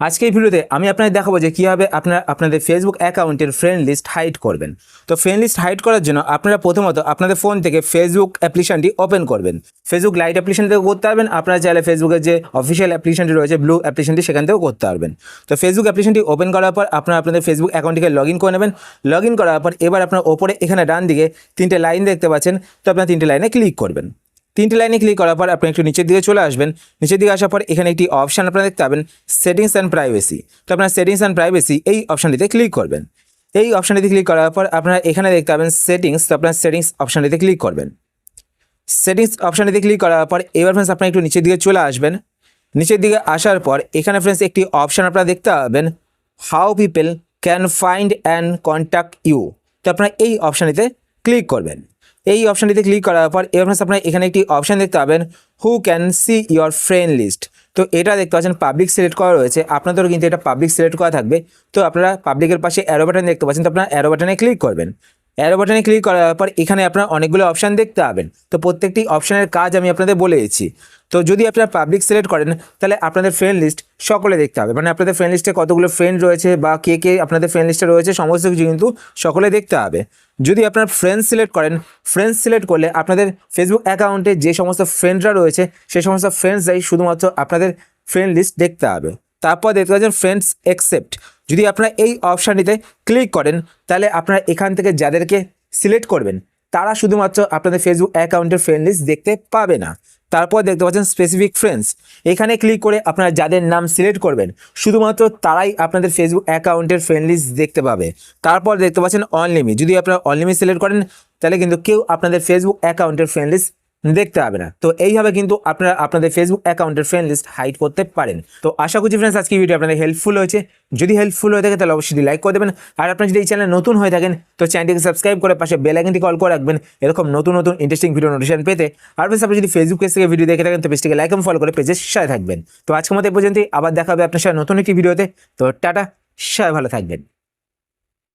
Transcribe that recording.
আজকে এই ভিডিওতে আমি আপনাদের দেখাবো যে কীভাবে আপনারা আপনাদের ফেসবুক অ্যাকাউন্টের ফ্রেন্ড লিস্ট হাইড করবেন। তো ফ্রেন্ড লিস্ট হাইড করার জন্য আপনারা প্রথমত আপনাদের ফোন থেকে ফেসবুক অ্যাপ্লিকেশনটি ওপেন করবেন। ফেসবুক লাইট অ্যাপ্লিকেশন থেকে করতে পারবেন, আপনারা চাইলে ফেসবুকের যে অফিসিয়াল অ্যাপ্লিকেশনটি রয়েছে ব্লু অ্যাপ্লিকেশনটি সেখান থেকেও করতে পারবেন। তো ফেসবুক অ্যাপ্লিকেশনটি ওপেন করার পর আপনারা আপনাদের ফেসবুক অ্যাকাউন্টটিকে লগ ইন করে নেবেন। লগ ইন করার পর এবার আপনার ওপরে এখানে ডান দিকে তিনটে লাইন দেখতে পাচ্ছেন, তো আপনার তিনটে লাইনে ক্লিক করবেন। তিনটে লাইনে ক্লিক করার পর আপনি একটু নিচের দিকে চলে আসবেন। নিচের দিকে আসার পর এখানে একটি অপশান আপনারা দেখতে পাবেন সেটিংস অ্যান্ড প্রাইভেসি তো আপনার সেটিংস অ্যান্ড প্রাইভেসি এই অপশানটিতে ক্লিক করবেন। এই অপশানটিতে ক্লিক করার পর আপনারা এখানে দেখতে পাবেন সেটিংস তো আপনার সেটিংস অপশানটিতে ক্লিক করবেন। সেটিংস অপশানটিতে ক্লিক করার পর এবার ফ্রেন্ডস আপনারা একটু নিচের দিকে চলে আসবেন। নিচের দিকে আসার পর এখানে ফ্রেন্ডস একটি অপশান আপনারা দেখতে পাবেন how people can find and contact you তো আপনারা এই অপশানটিতে ক্লিক করবেন। এই অপশানটিতে ক্লিক করার পর এবার আপনার এখানে একটি অপশান দেখতে পাবেন who can see your friend list তো এটা দেখতে পাচ্ছেন পাবলিক সিলেক্ট করা রয়েছে। আপনাদেরও কিন্তু এটা পাবলিক সিলেক্ট করা থাকবে। তো আপনারা পাবলিকের পাশে অ্যারো বাটন দেখতে পাচ্ছেন, তো আপনারা অ্যারো বাটনে ক্লিক করবেন। অ্যারো বাটনে ক্লিক করার পর এখানে আপনারা অনেকগুলো অপশান দেখতে পাবেন। তো প্রত্যেকটি অপশানের কাজ আমি আপনাদের বলে দিচ্ছি। তো যদি আপনারা পাবলিক সিলেক্ট করেন, তাহলে আপনাদের ফ্রেন্ড লিস্ট সকলে দেখতে হবে মানে আপনাদের ফ্রেন্ড লিস্টে কতগুলো ফ্রেন্ড রয়েছে বা কে কে আপনাদের ফ্রেন্ড লিস্টে রয়েছে, সমস্ত কিছু কিন্তু সকলে দেখতে হবে যদি আপনার ফ্রেন্ডস সিলেক্ট করেন ফ্রেন্ডস সিলেক্ট করলে আপনাদের ফেসবুক অ্যাকাউন্টে যে সমস্ত ফ্রেন্ডরা রয়েছে সেই সমস্ত ফ্রেন্ডসরাই শুধুমাত্র আপনাদের ফ্রেন্ড লিস্ট দেখতে হবে তারপর দেখতে পাচ্ছেন ফ্রেন্ডস অ্যাকসেপ্ট যদি আপনারা এই অপশানটিতে ক্লিক করেন, তাহলে আপনারা এখান থেকে যাদেরকে সিলেক্ট করবেন, তারা শুধুমাত্র আপনাদের ফেসবুক অ্যাকাউন্টের ফ্রেন্ড লিস্ট দেখতে পাবে না। তারপর দেখতে পাচ্ছেন স্পেসিফিক ফ্রেন্ডস এখানে ক্লিক করে আপনারা যাদের নাম সিলেক্ট করবেন, শুধুমাত্র তারাই আপনাদের ফেসবুক অ্যাকাউন্টের ফ্রেন্ড লিস্ট দেখতে পাবে। তারপর দেখতে পাচ্ছেন অনলিমি যদি আপনারা অনলিমি সিলেক্ট করেন, তাহলে কিন্তু কেউ আপনাদের ফেসবুক অ্যাকাউন্টের ফ্রেন্ড লিস্ট দেখতে হবে না। তো এইভাবে কিন্তু আপনারা আপনাদের ফেসবুক অ্যাকাউন্টের ফ্রেন্ড লিস্ট হাইড করতে পারেন। তো আশা করছি ফ্রেন্ডস আজকে ভিডিও আপনাদের হেল্পফুল হয়েছে। যদি হেল্পফুল হয়ে থাকে, তাহলে অবশ্যই লাইক করে দেবেন। আর আপনারা যদি এই চ্যানেল নতুন হয়ে থাকেন, তো চ্যানেলটিকে সাবস্ক্রাইব করে পাশে বেল আইকনটি কল করে রাখবেন। এরকম নতুন নতুন ইন্টারেস্টিং ভিডিও নোটিফিকেশন পেতে। আর ফ্রেন্ডস আপনি যদি ফেসবুক পেজ থেকে ভিডিও দেখে থাকেন, তো পেজটিকে লাইক এবং ফলো করে পেজের সাথে থাকবেন। তো আজকের মতো এই পর্যন্তই। আবার দেখা হবে আপনার সাথে নতুন একটি ভিডিওতে তো টাটা, সবাই ভালো থাকবেন।